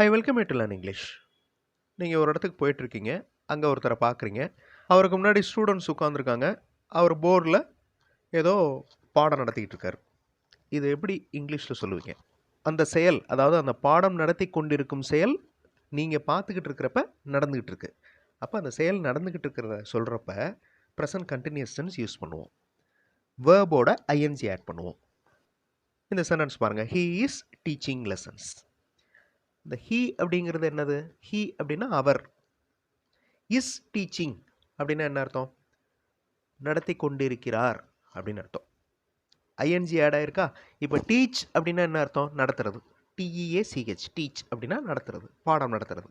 I welcome you to learn English நீங்கள் ஒரு இடத்துக்கு போயிட்டுருக்கீங்க அங்கே ஒருத்தரை பார்க்குறீங்க அவருக்கு முன்னாடி ஸ்டூடெண்ட்ஸ் உட்காந்துருக்காங்க அவர் போர்டில் ஏதோ பாடம் நடத்திக்கிட்டு இருக்காரு இது எப்படி இங்கிலீஷில் சொல்லுவீங்க? அந்த செயல் அதாவது அந்த பாடம் நடத்தி கொண்டிருக்கும் செயல் நீங்கள் பார்த்துக்கிட்டு இருக்கிறப்ப நடந்துக்கிட்டு இருக்கு அப்போ அந்த செயல் நடந்துக்கிட்டு இருக்கிறத சொல்கிறப்ப ப்ரெசன்ட் கண்டினியூஸ் டென்ஸ் யூஸ் பண்ணுவோம் வேர்போட ஐஎன்ஜி ஆட் பண்ணுவோம். இந்த சென்டென்ஸ் பாருங்கள் ஹீ இஸ் டீச்சிங் லெசன்ஸ் இந்த ஹீ அப்படிங்கிறது என்னது? ஹீ அப்படின்னா அவர். இஸ் டீச்சிங் அப்படின்னா என்ன அர்த்தம்? நடத்தி கொண்டிருக்கிறார் அப்படின்னு அர்த்தம். ஐஎன்ஜி ஆட் ஆயிருக்கா? இப்போ டீச் அப்படின்னா என்ன அர்த்தம்? நடத்துறது. டிஇஏ சிஹெச் டீச் அப்படின்னா நடத்துறது பாடம் நடத்துறது.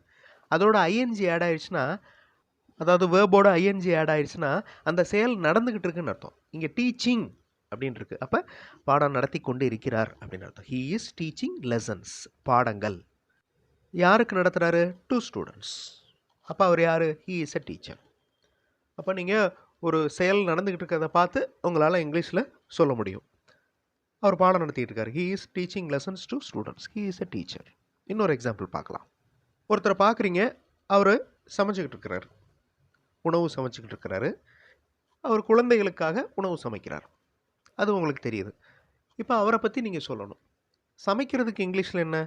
அதோட ஐஎன்ஜி ஆட் ஆயிடுச்சுன்னா அதாவது வேர்போட ஐஎன்ஜி ஆட் ஆயிடுச்சுன்னா அந்த செயல் நடந்துக்கிட்டு இருக்குன்னு அர்த்தம். இங்கே டீச்சிங் அப்படின்னு இருக்கு. அப்போ பாடம் நடத்தி கொண்டு இருக்கிறார் அப்படின்னு அர்த்தம். ஹீ இஸ் டீச்சிங் லெசன்ஸ் பாடங்கள். யாருக்கு நடத்துகிறாரு டூ ஸ்டூடெண்ட்ஸ் அப்போ அவர் யார்? ஹீ இஸ் அ டீச்சர் அப்போ நீங்கள் ஒரு செயல் நடந்துக்கிட்டு இருக்கிறத பார்த்து உங்களால் இங்கிலீஷில் சொல்ல முடியும். அவர் பாடம் நடத்திட்டு இருக்காரு he is teaching lessons to students he is a teacher இன்னொரு எக்ஸாம்பிள் பார்க்கலாம். ஒருத்தரை பார்க்குறீங்க. அவர் சமைச்சிக்கிட்டு இருக்கிறார். உணவு சமைச்சிக்கிட்டு இருக்கிறாரு. அவர் குழந்தைகளுக்காக உணவு சமைக்கிறார். அது உங்களுக்கு தெரியுது. இப்போ அவரை பற்றி நீங்கள் சொல்லணும். சமைக்கிறதுக்கு இங்கிலீஷில் என்ன?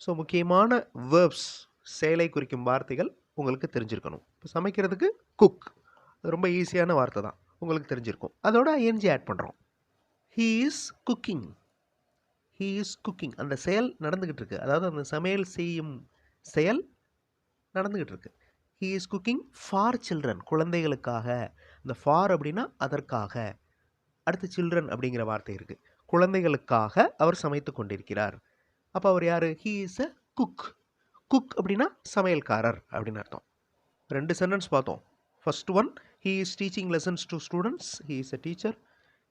ஸோ முக்கியமான வேர்ப்ஸ் செயலை குறிக்கும் வார்த்தைகள் உங்களுக்கு தெரிஞ்சிருக்கணும். இப்போ சமைக்கிறதுக்கு குக் ரொம்ப ஈஸியான வார்த்தை தான். உங்களுக்கு தெரிஞ்சிருக்கும். அதோட ஐஎன்ஜி ஆட் பண்ணுறோம் he is cooking he is cooking அந்த செயல் நடந்துக்கிட்டு இருக்கு. அதாவது அந்த சமையல் செய்யும் செயல் நடந்துக்கிட்டு இருக்கு. He is cooking for children குழந்தைகளுக்காக. இந்த ஃபார் அப்படின்னா அதற்காக. அடுத்து சில்ட்ரன் அப்படிங்கிற வார்த்தை இருக்குது குழந்தைகளுக்காக அவர் சமைத்து கொண்டிருக்கிறார். அப்போ அவர் யார்? He is a cook cook அப்படின்னா சமையல்காரர் அப்படின்னு அர்த்தம். ரெண்டு சென்டென்ஸ் பார்த்தோம். First one he is teaching lessons to students he is a teacher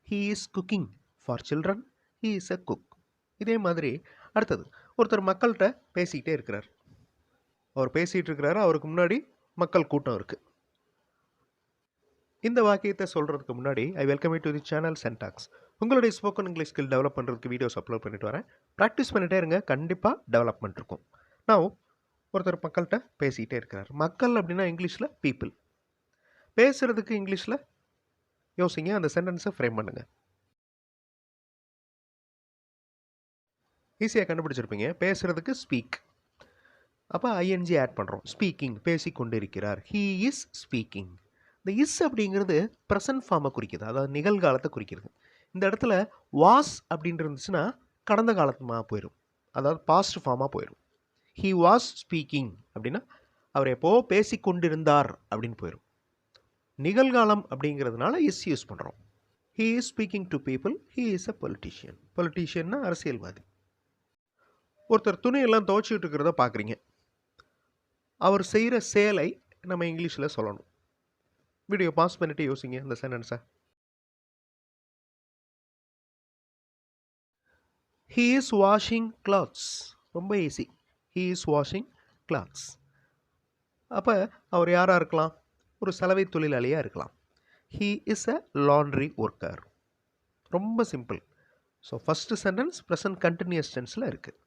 he is cooking for children he is a cook இதே மாதிரி அடுத்தது. ஒருத்தர் மக்கள்கிட்ட பேசிக்கிட்டே இருக்கிறார். அவர் பேசிகிட்டு இருக்கிறாரு. அவருக்கு முன்னாடி மக்கள் கூட்டம் இருக்குது இந்த வாக்கியத்தை சொல்கிறதுக்கு முன்னாடி I welcome to the channel சென்டாக்ஸ் உங்களுடைய ஸ்போக்கன் இங்கிலீஷ் ஸ்கில் டெவலப் பண்ணுறதுக்கு வீடியோஸ் அப்லோட் பண்ணிட்டு வரேன். ப்ராக்டிஸ் பண்ணிகிட்டே இருங்க. கண்டிப்பாக டெவலப்மெண்ட் இருக்கும். நான் ஒருத்தர் மக்கள்கிட்ட பேசிக்கிட்டே இருக்கிறார். மக்கள் அப்படின்னா இங்கிலீஷில் பீப்புள் பேசுகிறதுக்கு இங்கிலீஷில் யோசிங்க. அந்த சென்டென்ஸை ஃப்ரேம் பண்ணுங்க. ஈஸியாக கண்டுபிடிச்சிருப்பீங்க. பேசுகிறதுக்கு ஸ்பீக் அப்போ ஐஎன்ஜி ஆட் பண்ணுறோம் ஸ்பீக்கிங் பேசி கொண்டிருக்கிறார் ஹீ இஸ் ஸ்பீக்கிங் இந்த இஸ் அப்படிங்கிறது ப்ரெசன்ட் ஃபார்மை குறிக்குது. அதாவது நிகழ்காலத்தை குறிக்கிறது இந்த இடத்துல வாஸ் அப்படின்ட்டு இருந்துச்சுன்னா கடந்த காலத்துமாக போயிடும் அதாவது பாஸ்ட் ஃபார்மாக போயிடும் ஹீ வாஸ் ஸ்பீக்கிங் அப்படின்னா அவர் எப்போ பேசி கொண்டிருந்தார் அப்படின்னு போயிடும் நிகழ்காலம் அப்படிங்கிறதுனால இஸ் யூஸ் பண்ணுறோம் he is speaking to people he is a politician பொலிட்டீஷியன்னா அரசியல்வாதி. ஒருத்தர் துணியெல்லாம் துவைச்சிட்டு இருக்கிறத பார்க்குறீங்க. அவர் செய்கிற செயலை நம்ம இங்கிலீஷில் சொல்லணும். வீடியோ பாஸ் பண்ணிவிட்டு யோசிங்க. இந்த சென்டென்ஸை ஹீ இஸ் வாஷிங் கிளாத்ஸ் ரொம்ப easy he is washing clothes அப்போ அவர் யாராக இருக்கலாம்? ஒரு சலவை தொழிலாளியாக இருக்கலாம். He is a laundry worker ரொம்ப simple so first sentence present continuous டென்ஸில் இருக்குது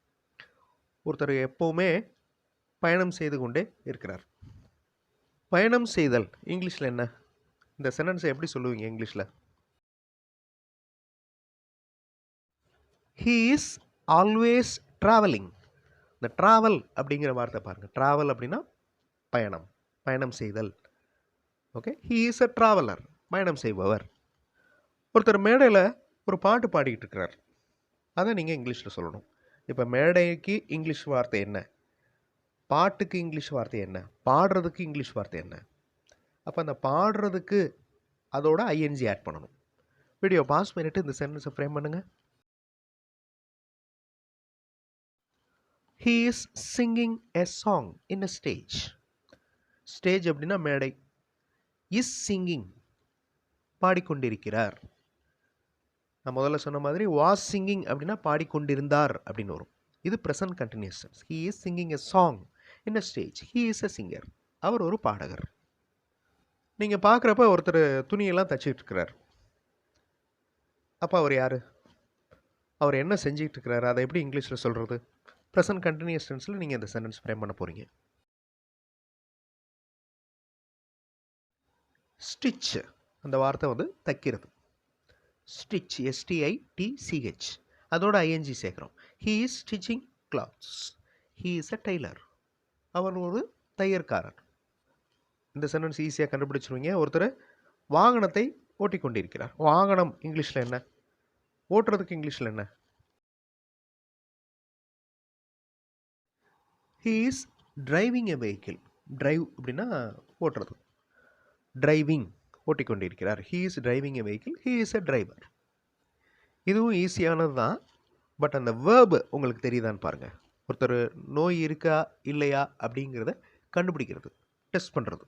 ஒருத்தர் எப்போவுமே பயணம் செய்து கொண்டே இருக்கிறார். பயணம் செய்தல் இங்கிலீஷில் என்ன? இந்த சென்டென்ஸை எப்படி சொல்லுவீங்க இங்கிலீஷில்? ஹீ இஸ் ஆல்வேஸ் ட்ராவலிங் இந்த ட்ராவல் அப்படிங்கிற வார்த்தை பாருங்கள் ட்ராவல் அப்படின்னா பயணம் பயணம் செய்தல். Okay he is a traveller பயணம் செய்பவர். ஒருத்தர் மேடையில் ஒரு பாட்டு பாடிக்கிட்டு இருக்கிறார். அதை நீங்கள் இங்கிலீஷில் சொல்லணும். இப்போ மேடைக்கு இங்கிலீஷ் வார்த்தை என்ன? பாட்டுக்கு இங்கிலீஷ் வார்த்தை என்ன? பாடுறதுக்கு இங்கிலீஷ் வார்த்தை என்ன? அப்போ அந்த பாடுறதுக்கு அதோட ஐஎன்ஜி ஆட் பண்ணணும். வீடியோ பாஸ் பண்ணிவிட்டு இந்த சென்டென்ஸை ஃப்ரேம் பண்ணுங்கள் he is singing a song in a stage stage அப்படின்னா மேடை. இஸ் சிங்கிங் பாடிக்கொண்டிருக்கிறார். நான் முதல்ல சொன்ன மாதிரி வாஸ் சிங்கிங் அப்படின்னா பாடிக்கொண்டிருந்தார் அப்படின்னு வரும். இது present continuous he is singing a song in a stage he is a singer அவர் ஒரு பாடகர். நீங்கள் பார்க்குறப்ப ஒருத்தர் துணியெல்லாம் தச்சிட்டு இருக்கிறார் அப்போ அவர் யார்? அவர் என்ன செஞ்சிட்டு அதை எப்படி இங்கிலீஷில் சொல்கிறது ப்ரெசன்ட் கண்டினியூஸ் டென்ஸில் நீங்கள் இந்த சென்டென்ஸ் ஃப்ரேம் பண்ண போகிறீங்க ஸ்டிச் அந்த வார்த்தை வந்து தைக்கிறது. Stitch S T I TCH அதோட ஐஎன்ஜி சேர்க்குறோம். He is stitching clothes he is a tailor அவர் ஒரு தையற்காரர் இந்த சென்டென்ஸ் ஈஸியாக கண்டுபிடிச்சிருவீங்க. ஒருத்தர் வாகனத்தை ஓட்டிக்கொண்டிருக்கிறார். வாகனம் இங்கிலீஷில் என்ன? ஓட்டுறதுக்கு இங்கிலீஷில் என்ன? He is driving a vehicle drive அப்படின்னா ஓட்டுறது. Driving ஓட்டிக்கொண்டிருக்கிறார். He is driving a vehicle he is a driver இதுவும் ஈஸியானது தான். பட் அந்த வேர்பு உங்களுக்கு தெரியுதான்னு பாருங்கள் ஒருத்தர் நோய் இருக்கா இல்லையா அப்படிங்கிறத கண்டுபிடிக்கிறது. டெஸ்ட் பண்ணுறது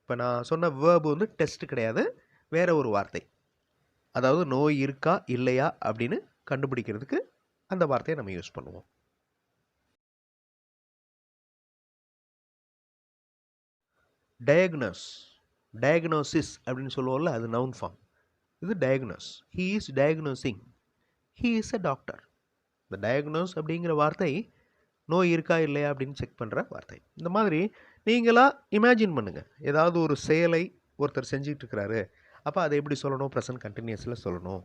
இப்போ நான் சொன்ன வேர்பு வந்து டெஸ்ட் கிடையாது. வேற ஒரு வார்த்தை. அதாவது நோய் இருக்கா இல்லையா அப்படின்னு கண்டுபிடிக்கிறதுக்கு அந்த வார்த்தையை நம்ம யூஸ் பண்ணுவோம். டயக்னோஸ் டயக்னோசிஸ் அப்படின்னு சொல்லுவோம்ல அது நவுன் ஃபார்ம் இது diagnose he is diagnosing he is a doctor இந்த டயக்னோஸ் அப்படிங்கிற வார்த்தை நோய் இருக்கா இல்லையா அப்படின்னு செக் பண்ணுற வார்த்தை. இந்த மாதிரி நீங்களாக இமேஜின் பண்ணுங்கள் ஏதாவது ஒரு செயலை ஒருத்தர் செஞ்சுட்டு இருக்கிறாரு அப்போ அதை எப்படி சொல்லணும்? ப்ரெசன்ட் கண்டினியூஸில் சொல்லணும்.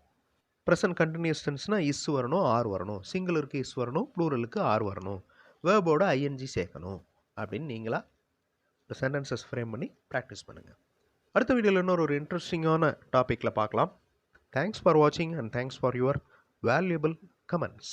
ப்ரெசன்ட் கண்டினியூஸ் டென்ஸ்னால் இஸ் வரணும் ஆர் வரணும். சிங்குலருக்கு இஸ் வரணும் ப்ளூரலுக்கு ஆர் வரணும். வேர்போட ஐஎன்ஜி சேர்க்கணும் அப்படின்னு நீங்களாக இந்த சென்டென்சஸ் ஃப்ரேம் பண்ணி ப்ராக்டிஸ் பண்ணுங்கள் அடுத்த வீடியோவில் இன்னொரு ஒரு இன்ட்ரெஸ்டிங்கான டாப்பிக்கில் பார்க்கலாம். தேங்க்ஸ் ஃபார் வாட்சிங் and thanks for your valuable comments